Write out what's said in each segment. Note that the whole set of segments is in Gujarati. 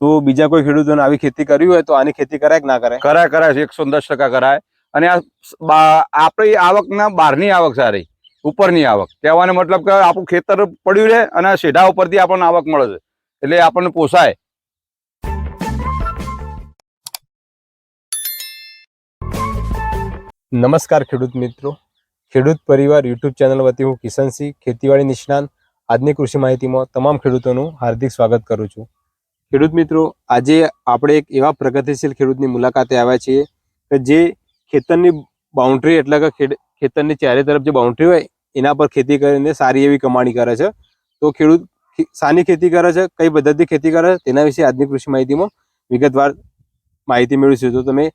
તો બીજા કોઈ ખેડૂતોને આવી ખેતી કરવી હોય તો આની ખેતી કરાય કે ના કરાય? કરાય કરાય એકસો દસ ટકા કરાય. અને આ આપણી આવકના બહારની આવક સારી ઉપરની આવક. કહેવાનો મતલબ કે આપણું ખેતર પડ્યું રહે અને સીધા ઉપરથી આપણને આવક મળે છે. એટલે આપણને પોસાય. નમસ્કાર ખેડૂત મિત્રો. ખેડૂત પરિવાર યુટ્યુબ ચેનલ વતી હું કિશનસિંહ ખેતીવાડી નિષ્ણાંત. આજની કૃષિ માહિતીમાં તમામ ખેડૂતોનું હાર્દિક સ્વાગત કરું છું. ખેડૂત મિત્રો, આજે આપણે એક એવા પ્રગતિશીલ ખેડૂતની મુલાકાતે આવ્યા છીએ કે જે ખેતરની બાઉન્ડ્રી એટલે કે ખેતરની ચારે તરફ જે બાઉન્ડ્રી હોય, એના પર ખેતી કરીને સારી એવી કમાણી કરે છે. તો ખેડૂત શાની ખેતી કરે છે, કઈ પદ્ધતિ ખેતી કરે છે, તેના વિશે આજની કૃષિ માહિતીમાં વિગતવાર માહિતી મેળવીશું. તો તમે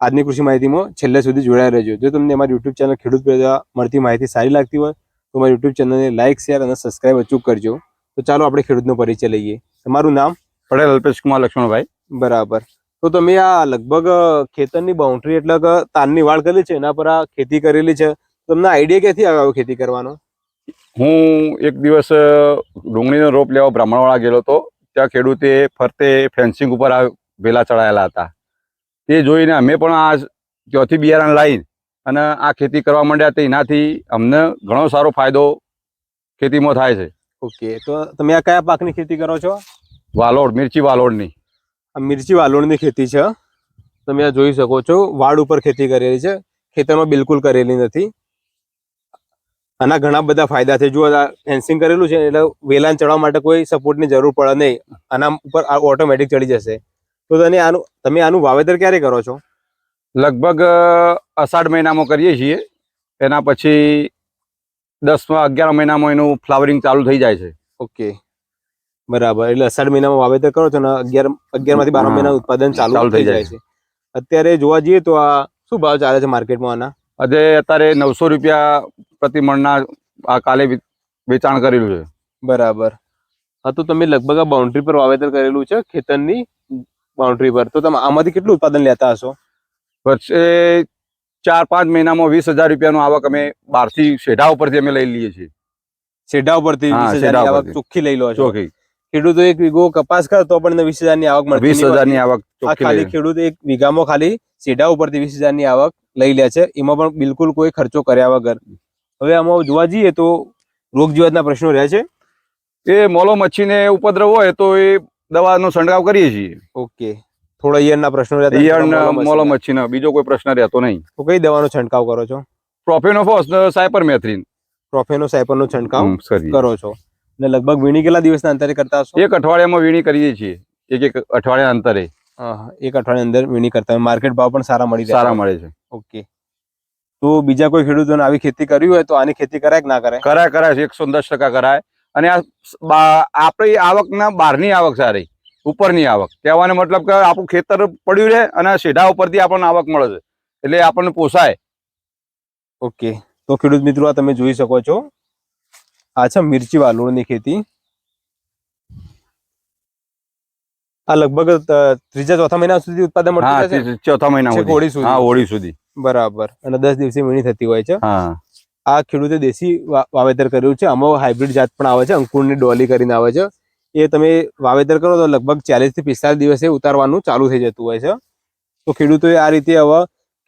આજની કૃષિ માહિતીમાં છેલ્લે સુધી જોડાયા રહેજો. જો તમને અમારી યુટ્યુબ ચેનલ ખેડૂત પેદા મળતી માહિતી સારી લાગતી હોય, તો અમારી યુટ્યુબ ચેનલને લાઇક શેર અને સબસ્ક્રાઇબ અચૂક કરજો. તો ચાલો આપણે ખેડૂતનો પરિચય લઈએ. તમારું નામ? પટેલ અલ્પેશ કુમાર લક્ષ્મણભાઈ. બરાબર. તો તમે આ લગભગ ખેતરની બાઉન્ડ્રી એટલે કે તાનની વાળ કરેલી છે એના પર આ ખેતી કરેલી છે. તમને આઈડિયા ક્યાંથી આવ્યો ખેતી કરવાનો? હું એક દિવસ ડુંગળીનો રોપ લેવા બ્રાહ્મણવાળા ગયેલો હતો. ત્યાં ખેડૂતે ફરતે ફેન્સિંગ ઉપર આ વેલા ચડાયેલા હતા. તે જોઈને અમે પણ આ ત્યાંથી બિયારણ લાવી અને આ ખેતી કરવા માંડ્યા તે એનાથી અમને ઘણો સારો ફાયદો ખેતીમાં થાય છે. ઓકે. તો તમે આ કયા પાકની ખેતી કરો છો? વાલોડ મિર્ચી વાલોડની. આ મિર્ચી વાલોડની ખેતી છે. તમે આ જોઈ શકો છો વાડ ઉપર ખેતી કરેલી છે. ખેતરમાં બિલકુલ કરેલી નથી. આના ઘણા બધા ફાયદા છે. જો આ ફેન્સિંગ કરેલું છે એટલે વેલાન ચડવા માટે કોઈ સપોર્ટની જરૂર પડે નહીં. આના ઉપર ઓટોમેટિક ચડી જશે. તો તને આનું તમે આનું વાવેતર ક્યારે કરો છો? લગભગ અષાઢ મહિનામાં કરીએ છીએ. એના પછી દસમાં અગિયાર મહિનામાં એનું ફ્લાવરિંગ ચાલુ થઈ જાય છે. ઓકે. બરાબર. એટલે અષાઢ મહિનામાં વાવેતર કરો છો ને અગિયાર અગિયારમાંથી બાર મહિના ઉત્પાદન ચાલુ થઈ જાય. છે. અત્યારે જોવા જઈએ તો આ શું ભાવ ચાલે છે માર્કેટમાં આના? આજે અત્યારે નવસો રૂપિયા પ્રતિ મણના આ કાલે વેચાણ કરેલું છે. બરાબર. હા તો તમે લગભગ આ બાઉન્ડ્રી પર વાવેતર કરેલું છે ખેતરની બાઉન્ડ્રી પર. તો તમે આમાંથી કેટલું ઉત્પાદન લેતા હશો? વર્ષે ચાર પાંચ મહિનામાં વીસ હજાર રૂપિયાનું આવક અમે બહારથી શેઢા ઉપરથી અમે લઈ લઈએ છીએ. શેઢા ઉપરથી આવક ચોખ્ખી લઈ લો છો. ચોખ્ખી. ખેડૂતો એક વીઘો કપાસ કરે તો પણ વીસ હજારની આવક મળે. વીસ હજારની આવક ખાલી ખેડૂત એક વીઘામાં ખાલી શેઢા ઉપરથી વીસ હજારની આવક લઈ લે છે. એમાં પણ બિલકુલ કોઈ ખર્ચો કર્યા વગર. હવે આમાં જોવા જઈએ તો રોગ જીવાતના પ્રશ્નો રહે છે. એ મોલો મચ્છીને ઉપદ્રવ હોય તો એ દવાનો છંટકાવ કરીએ છીએ. ઓકે. થોડા ઈયળના પ્રશ્નો રહેતા ઈયળ મોલો મચ્છીના. બીજો કોઈ પ્રશ્ન રહેતો નહીં. તો કઈ દવાનો છંટકાવ કરો છો? પ્રોફેનોફોસ ને સાયપરમેથ્રિન પ્રોફેનો સાયપરનો છંટકાવ. કરો છો. ને લગભગ વીણી કેટલા દિવસના અંતરે કરતા હશો? એક અઠવાડિયામાં વીણી કરીએ છીએ. એક એક અઠવાડિયા અંતરે. એક અઠવાડિયા અંદર વીણી કરતા માર્કેટ ભાવ પણ સારા મળી સારા મળે છે. ઓકે. તો બીજા કોઈ ખેડૂતોને આવી ખેતી કરવી હોય તો આની ખેતી કરાય કે ના કરાય? કરાય કરાય છે. એકસો દસ ટકા કરાય. અને આ આવક આપણી આવકના બહારની આવક સારી. ઉપરની આવક. કહેવાનો મતલબ કે આપણું ખેતર પડ્યું રહે અને સીધા ઉપરથી આપણને આવક મળે છે. એટલે આપણને પોસાય. ઓકે. તો ખેડૂત મિત્રો આ તમે જોઈ શકો છો આ છે મિરચી વાલોળની ખેતી. આ લગભગ ત્રીજા ચોથા મહિના સુધી ઉત્પાદન મળતું છે ચોથા મહિના. હોળી સુધી. હા હોળી સુધી. બરાબર. અને દસ દિવસે વીણી થતી હોય છે. હા. આ ખેડૂતે દેશી વાવેતર કર્યું છે. આમાં હાઇબ્રિડ જાત પણ આવે છે. અંકુરની ડોલી કરીને આવે છે. એ તમે વાવેતર કરો તો લગભગ ચાલીસથી પિસ્તાલીસ દિવસે ઉતારવાનું ચાલુ થઈ જતું હોય છે. તો ખેડૂતોએ આ રીતે હવે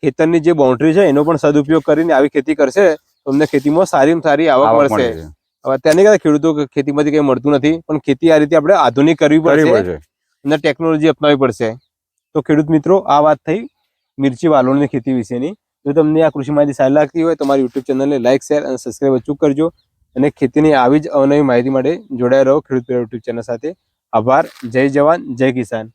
ખેતરની જે બાઉન્ડ્રી છે એનો પણ સદુપયોગ કરીને આવી ખેતી કરશે. તો અમને ખેતીમાં સારીમાં સારી આવક મળશે. હવે અત્યારની કદાચ ખેડૂતો ખેતીમાંથી કંઈ મળતું નથી પણ ખેતી આ રીતે આપણે આધુનિક કરવી પડશે પડે અને ટેકનોલોજી અપનાવવી પડશે. તો ખેડૂત મિત્રો આ વાત થઈ મિર્ચી વાલોળની ખેતી વિશેની. જો તમને આ કૃષિ માહિતી સારી લાગતી હોય તો મારી યુટ્યુબ ચેનલને લાઇક શેર અને સબસ્ક્રાઈબ અચૂક કરજો. અને ખેતીની આવી જ અવનવી માહિતી માટે જોડાયા રહો ખેડૂત યુટ્યુબ ચેનલ સાથે. આભાર. જય જવાન જય કિસાન.